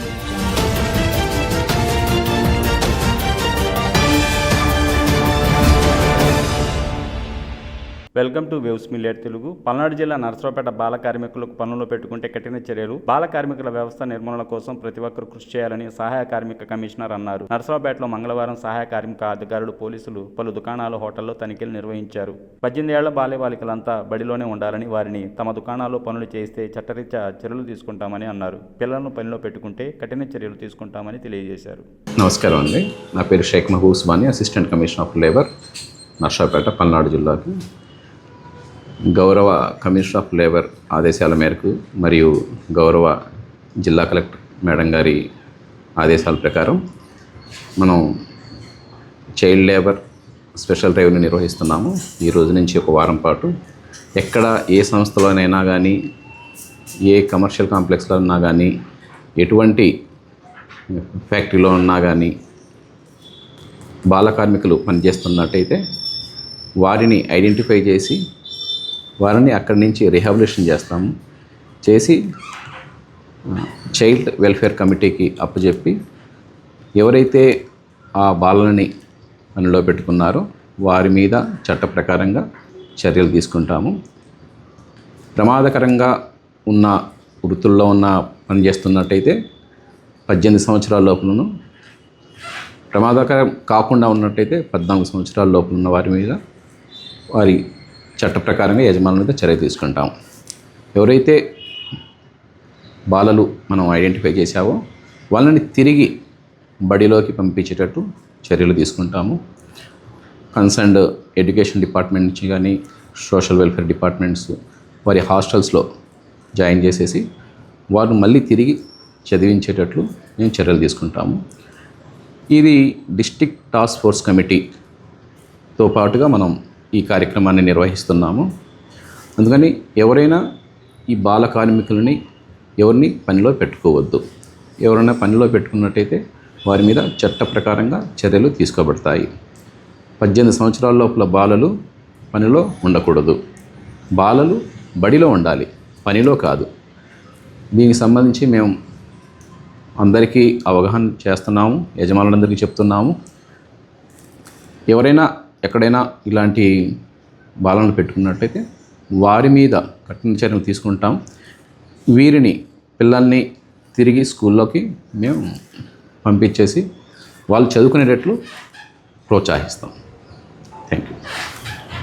Thank you. Welcome to waves మిలియట్ Telugu. Palnadu జిల్లా నరసరావుపేట బాల కార్మికులకు పనులు పెట్టుకుంటే కఠిన చర్యలు బాల కార్మికుల వ్యవస్థ నిర్మూలన కోసం ప్రతి ఒక్కరూ కృషి చేయాలని సహాయ కార్మిక కమిషనర్ అన్నారు. నరసరావుపేటలో మంగళవారం సహాయ కార్మిక అధికారులు పోలీసులు పలు దుకాణాలు హోటల్లో తనిఖీలు నిర్వహించారు. పద్దెనిమిది ఏళ్ళ బాల్య బాలికలంతా బడిలోనే ఉండాలని వారిని తమ దుకాణాల్లో పనులు చేస్తే చట్టరీత్యా చర్యలు తీసుకుంటామని అన్నారు. పిల్లలను పనిలో పెట్టుకుంటే కఠిన చర్యలు తీసుకుంటామని తెలియజేశారు. నమస్కారం అండి. నా పేరు Shaik Mahaboob Usmani assistant commissioner of labour Narsapet Palnadu జిల్లాకి. గౌరవ కమిషనర్ ఆఫ్ లేబర్ ఆదేశాల మేరకు మరియు గౌరవ జిల్లా కలెక్టర్ మేడం గారి ఆదేశాల ప్రకారం మనం చైల్డ్ లేబర్ స్పెషల్ డ్రైవ్ని నిర్వహిస్తున్నాము. ఈ రోజు నుంచి ఒక వారం పాటు ఎక్కడ ఏ సంస్థలోనైనా కానీ ఏ కమర్షియల్ కాంప్లెక్స్లో ఉన్నా కానీ ఎటువంటి ఫ్యాక్టరీలో ఉన్నా కానీ బాల కార్మికులు పనిచేస్తున్నట్టయితే వారిని ఐడెంటిఫై చేసి వారిని అక్కడి నుంచి రిహాబిలేషన్ చేస్తాము. చేసి చైల్డ్ వెల్ఫేర్ కమిటీకి అప్పచెప్పి ఎవరైతే ఆ బాలని పనిలో పెట్టుకున్నారో వారి మీద చట్ట ప్రకారంగా చర్యలు తీసుకుంటాము. ప్రమాదకరంగా ఉన్న వృత్తుల్లో ఉన్న పని చేస్తున్నట్టయితే పద్దెనిమిది సంవత్సరాల లోపలను ప్రమాదకరం కాకుండా ఉన్నట్టయితే పద్నాలుగు సంవత్సరాల లోపల ఉన్న వారి మీద వారి చట్ట ప్రకారంగా యజమానుల మీద చర్య తీసుకుంటాం. ఎవరైతే బాలలు మనం ఐడెంటిఫై చేశావో వాళ్ళని తిరిగి బడిలోకి పంపించేటట్టు చర్యలు తీసుకుంటాము. కన్సర్న్డ్ ఎడ్యుకేషన్ డిపార్ట్మెంట్ నుంచి కానీ సోషల్ వెల్ఫేర్ డిపార్ట్మెంట్స్ వారి హాస్టల్స్లో జాయిన్ చేసేసి వారు మళ్ళీ తిరిగి చదివించేటట్లు మేము చర్యలు తీసుకుంటాము. ఇది డిస్టిక్ టాస్క్ ఫోర్స్ కమిటీతో పాటుగా మనం ఈ కార్యక్రమాన్ని నిర్వహిస్తున్నాము. అందుకని ఎవరైనా ఈ బాల కార్మికులని ఎవరిని పనిలో పెట్టుకోవద్దు. ఎవరైనా పనిలో పెట్టుకున్నట్టయితే వారి మీద చట్ట ప్రకారంగా చర్యలు తీసుకోబడతాయి. పద్దెనిమిది సంవత్సరాల లోపల బాలలు పనిలో ఉండకూడదు. బాలలు బడిలో ఉండాలి పనిలో కాదు. దీనికి సంబంధించి మేము అందరికీ అవగాహన చేస్తున్నాము యజమానులందరికీ చెప్తున్నాము. ఎవరైనా ఎక్కడైనా ఇలాంటి బాలను పెట్టుకున్నట్టయితే వారి మీద కఠిన చర్యలు తీసుకుంటాం. వీరిని పిల్లల్ని తిరిగి స్కూల్లోకి మేము పంపించేసి వాళ్ళు చదువుకునేటట్లు ప్రోత్సహిస్తాం.